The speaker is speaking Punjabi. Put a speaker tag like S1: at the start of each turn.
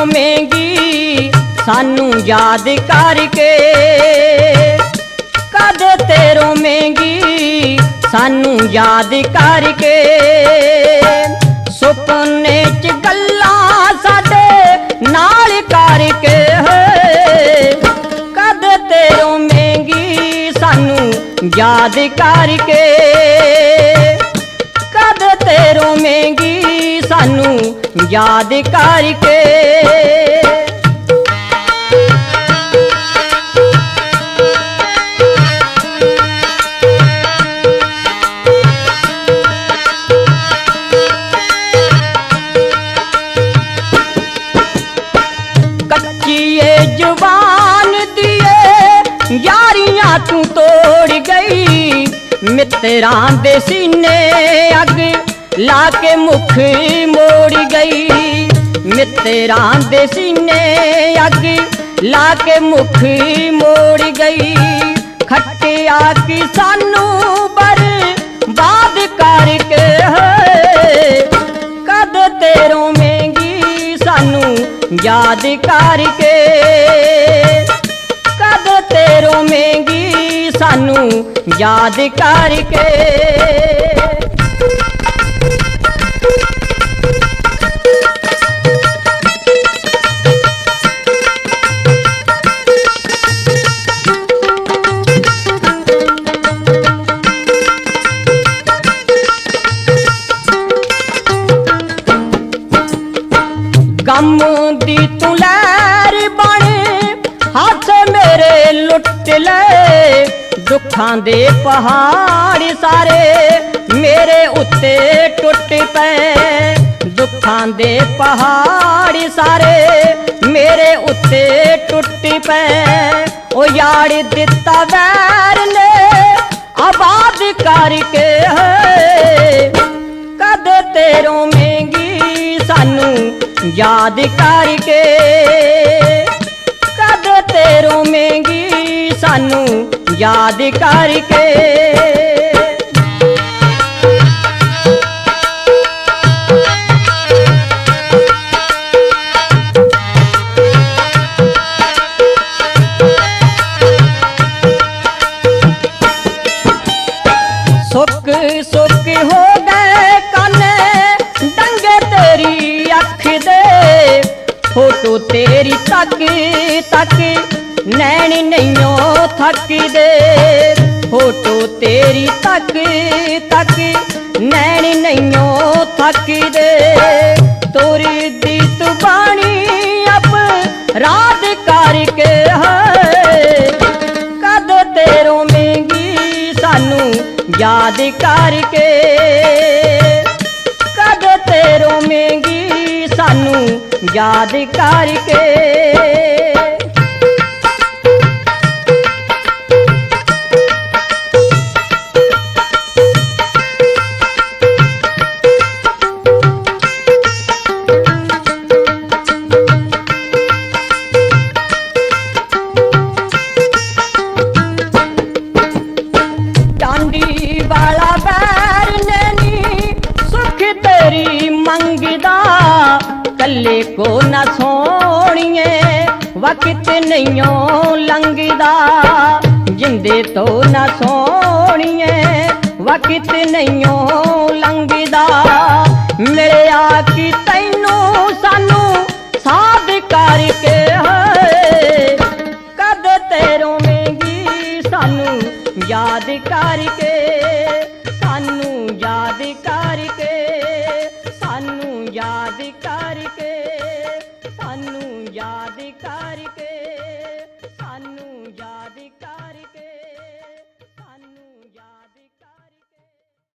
S1: ਰੋਵੇਂਗੀ ਸਾਨੂੰ ਯਾਦ ਕਰਕੇ। ਕਦ ਤੇ ਰੋਵੇਂਗੀ, ਸਾਨੂੰ ਯਾਦ ਕਰਕੇ। ਸੁਪਨੇ ਚ ਗੱਲਾਂ ਸਾਡੇ ਨਾਲ ਕਰਕੇ ਹੋਏ। ਕਦ ਤੇ ਰੋਵੇਂਗੀ, ਸਾਨੂੰ ਯਾਦ ਕਰਕੇ। ਸਾਨੂੰ ਯਾਦ ਕਰਕੇ ਕੱਚੀ ਏ ਜਵਾਨ ਦੀਏ ਯਾਰੀਆਂ ਤੂੰ ਤੋੜ ਗਈ ਮਿੱਤਰਾਂ ਦੇ ਸੀਨੇ ਅੱਗ ਲਾ ਕੇ ਮੁਖ ਮੋੜ ਗਈ। ਮਿੱਤਰਾਂ ਦੇ ਸੀਨੇ ਅੱਗ ਲਾ ਕੇ ਮੁਖ ਮੋੜ ਗਈ। ਖੱਟਿਆ ਕੀ ਸਾਨੂੰ ਬਰਬਾਦ ਕਰਕੇ ਹੈ ਕਦ ਤੇਰੋਂ ਰੋਵੇਂਗੀ ਸਾਨੂੰ ਯਾਦ ਕਰਕੇ? ਕਦ ਤੇਰੋਂ ਰੋਵੇਂਗੀ ਸਾਨੂੰ ਯਾਦ ਕਰਕੇ? ਗਮ ਦੀ ਤੂੰ ਲਹਿਰ ਬਣ, ਹੱਥ ਮੇਰੇ ਲੁੱਟ ਲੈ। ਦੁੱਖਾਂ ਦੇ ਪਹਾੜ ਸਾਰੇ ਮੇਰੇ ਉੱਤੇ ਟੁੱਟ ਪਏ। ਦੁੱਖਾਂ ਦੇ ਪਹਾੜ ਸਾਰੇ ਮੇਰੇ ਉੱਤੇ ਟੁੱਟ ਪਏ। ਉਹ ਯਾਰ ਦਿੱਤਾ ਵੈਰ ਨੇ, ਆਬਾਦ ਕਰਕੇ ਹੈ। ਯਾਦ ਕਰਕੇ ਕਦ ਤੇ ਰੋਵੇਂਗੀ ਸਾਨੂੰ ਯਾਦ ਕਰਕੇ। ਸੁੱਕ ਸੁੱਕ ਹੋ ਗਏ ਕੰਨ। ਫੋਟੋ ਤੇਰੀ ਤੱਕ ਤੱਕ, ਨੈਣ ਨਹੀਂਓ ਥੱਕਦੇ ਫੋਟੋ ਤੇਰੀ ਤੱਕ ਤੱਕ, ਨੈਣ ਨਹੀਂਓ ਥੱਕਦੇ ਤੋਰੀ ਦੀ ਤੂੰ ਬਾਣੀ ਅਬ ਰਾਤ ਕਰਕੇ ਹੈ ਕਦ ਤੇ ਰੋਵੇਂਗੀ ਸਾਨੂੰ ਯਾਦ ਕਰਕੇ ਯਾਦ ਕਰਕੇ ਕੱਲੇ ਕੋ ਨਾ ਸੋਣੀਏ, ਵਕਤ ਨਹੀਂਓ ਲੰਘਦਾ। ਜਿੰਦੇ ਤੋਂ ਨਾ ਸੋਣੀਏ, ਵਕਤ ਨਹੀਂਓ ਲੰਘਦਾ। ਮਿਲਿਆ ਕਿ ਤੈਨੂੰ ਸਾਨੂੰ ਸਾਧ ਕਰਕੇ ਹੈ ਕਦ ਤੇ ਰੋਵੇਂਗੀ ਸਾਨੂੰ ਯਾਦ ਕਰਕੇ, ਸਾਨੂੰ ਯਾਦ ਕਰਕੇ ਯਾਦ ਕਰਕੇ